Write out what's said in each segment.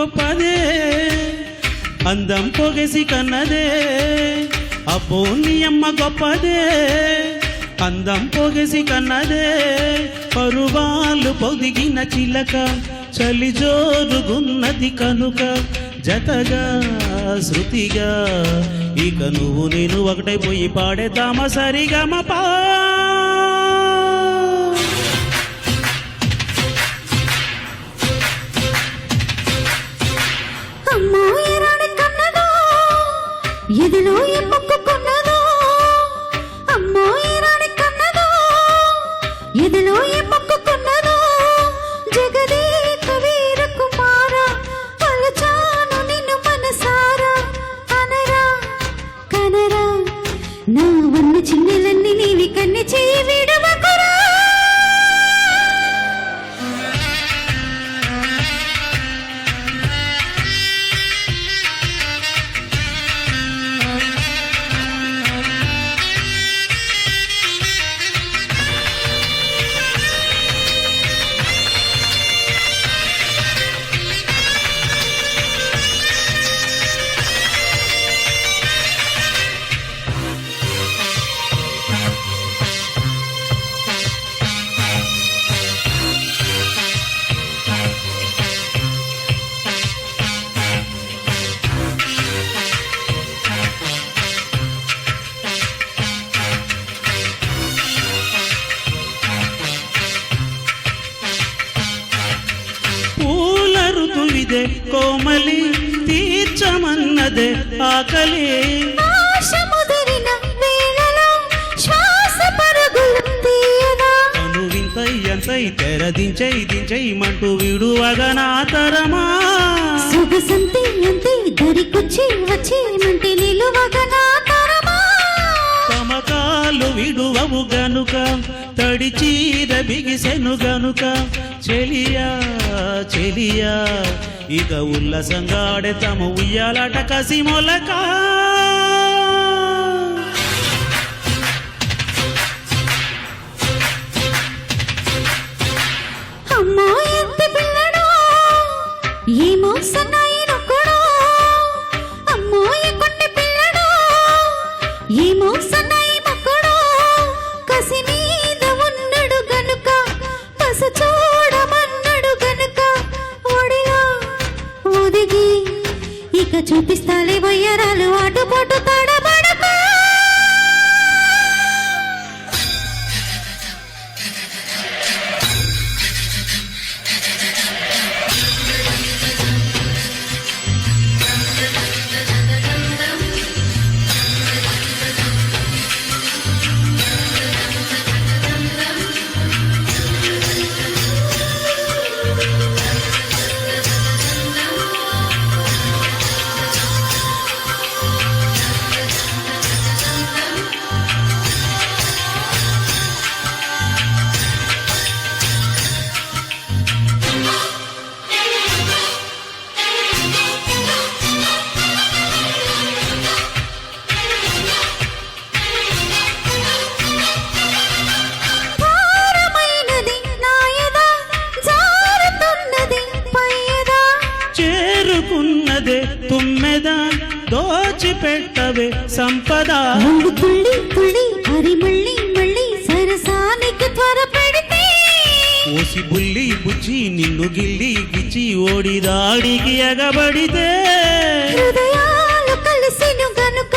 గొప్పదే. అందం పొగసి కన్నదే. అబ్బో నీ అమ్మ గొప్పదే. అందం పొగసి కన్నదే. పరువాలు పొదిగిన చిలక చలి జోరుగున్నది కనుక జతగా శృతిగా. ఇక నువ్వు నేను ఒకటైపోయి పాడేద్దామా మా పా ఋతువిదే కోమలి తీర్చమన్నదే ఆకలి. ఎంతై తెరదించై దించైమంటూ విడువగా నా తరమా. సొగసంతే అంతే దరికొచ్చి వచ్చేమంటే నిలువగా నా తరమా. తమకాలు విడువవు గనుక తడి చీర బిగిసెను గనుక చెలియా చెలియా. ఇక ఉల్లసంగా ఆడే తమ ఉయ్యాలాట కసి మొలక. అమ్మో ఎంత పిల్లడో. ఏమో సన్నాయి నొక్కడో అమ్మో ఈ కొండ పిల్లడో ఏమో సన్నాయి ఇక చూపిస్తాలే వయ్యరాలు ఆటుపోటు తడబడక దోచిపెట్టవే సంపద. ముందు తుళ్ళి తుళ్ళి హరి మళ్ళీ మళ్ళీ సరసానికి త్వర పెడితే ఓసి బుల్లి బుచ్చి నిన్ను గిల్లి గిచ్చి ఓడి దాడికి ఎగబడితే. హృదయాలు కలిసెను గనుక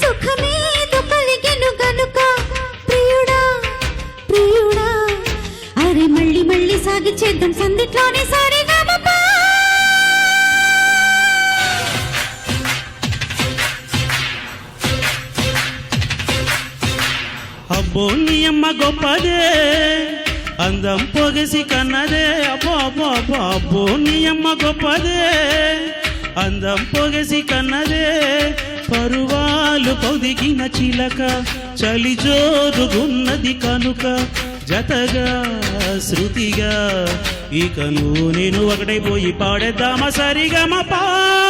సుఖమేదో కలిగెను గనుక. ప్రియుడా ప్రియుడా అరే మళ్ళీ మళ్ళీ సాగి చేద్దాం సందిట్లోనే సరిగా అబ్బో అమ్మ గొప్పదే. అందం పొగసి కన్నదే. అబ్బో అబ్బో అమ్మ గొప్పదే. అందం పొగసి కన్నదే. పరువాలు పొదిగిన చిలక చలి జోరుగున్నది కనుక జతగా శృతిగా. ఇక నువ్వు నేను ఒకటైపోయి పాడేద్దామా సరిగమ పా